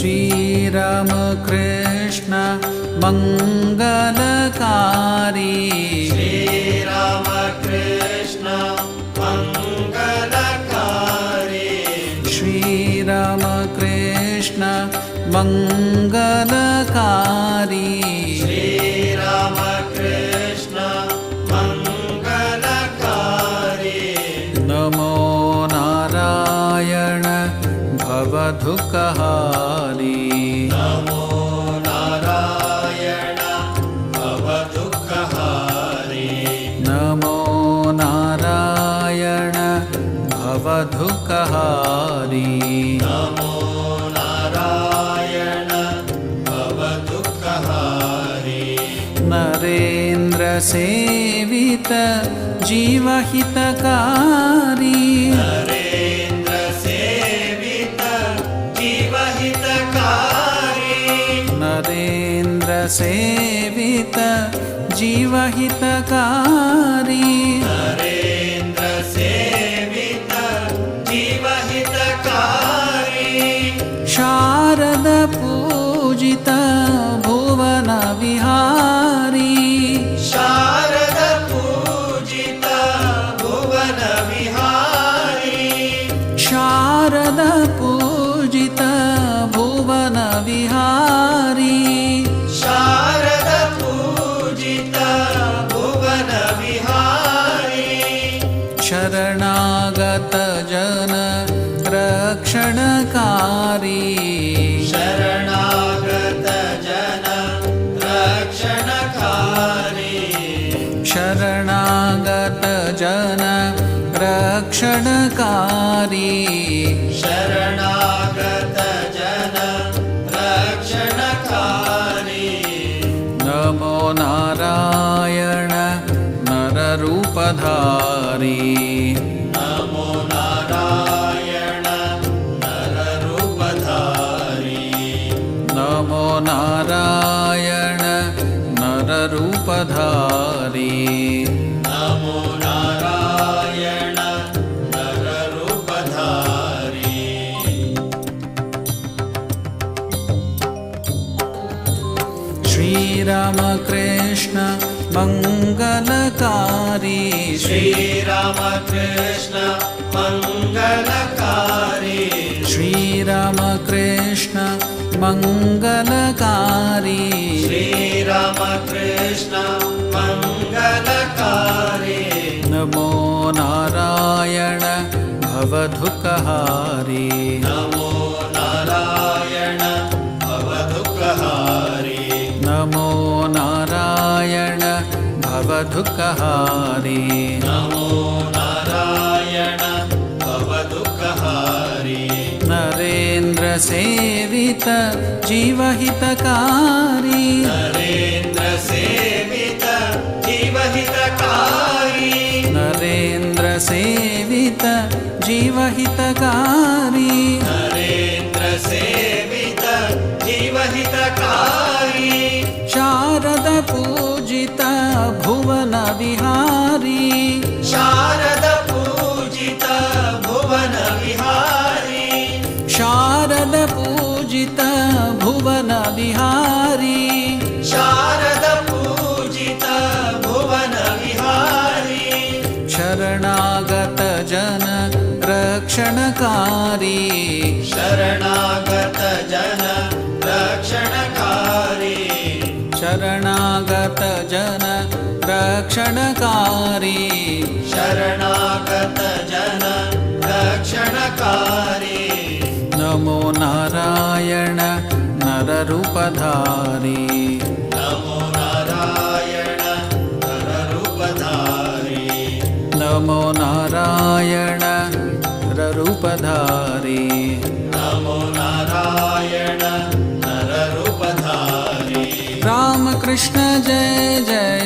श्रीरामकृष्ण मङ्गलकारी। श्रीरामकृष्ण मङ्गलकारी। श्रीरामकृष्ण मङ्गलकारी भवदुःखहारी नमो नारायण भवदुःखहारी नमो नारायण भवदुःखहारी नमो नारायण भवदुःखहारी नरेन्द्रसेवित जीवहितकारी। सेवित जीवहितकारी। नरेन्द्र सेवित जीवहितकारी शारद पूजित भुवन विहारी शारद पूजित भुवन विहारी। शारद पूजित भुवन विहारी। शरणागतजन रक्षणकारी। शरणागतजन रक्षणकारी। शरणागतजन रक्षणकारी। शरणागतजन नररूपधारी नमो नारायण नररूपधारी नमो नारायण नररूपधारी नमो श्रीरामकृष्ण मङ्गलकारी। श्रीरामकृष्ण मङ्गलकारी। श्रीरामकृष्ण मङ्गलकारी। श्रीरामकृष्ण मङ्गलकारी। नमो नारायण भवदुःखहारी भवदुःखहारी नमो नारायण भवदुःखहारी नरेन्द्रसेवित जीवहितकारी। नरेन्द्रसेवित जीवहितकारी। नरेन्द्रसेवित जीवहितकारी। विहारी शारद पूजित भुवन विहारी। शारद पूजित भुवन विहारी। शारद पूजित भुवन विहारी। शरणागत जन रक्षणकारी। शरणा रक्षणकारी शरणागत जन रक्षणकारी नमो नारायण नररूपधारी नमो नारायण नररूपधारी नमो नारायण नररूपधारी नमो नारायण नररूपधारी रामकृष्ण जय जय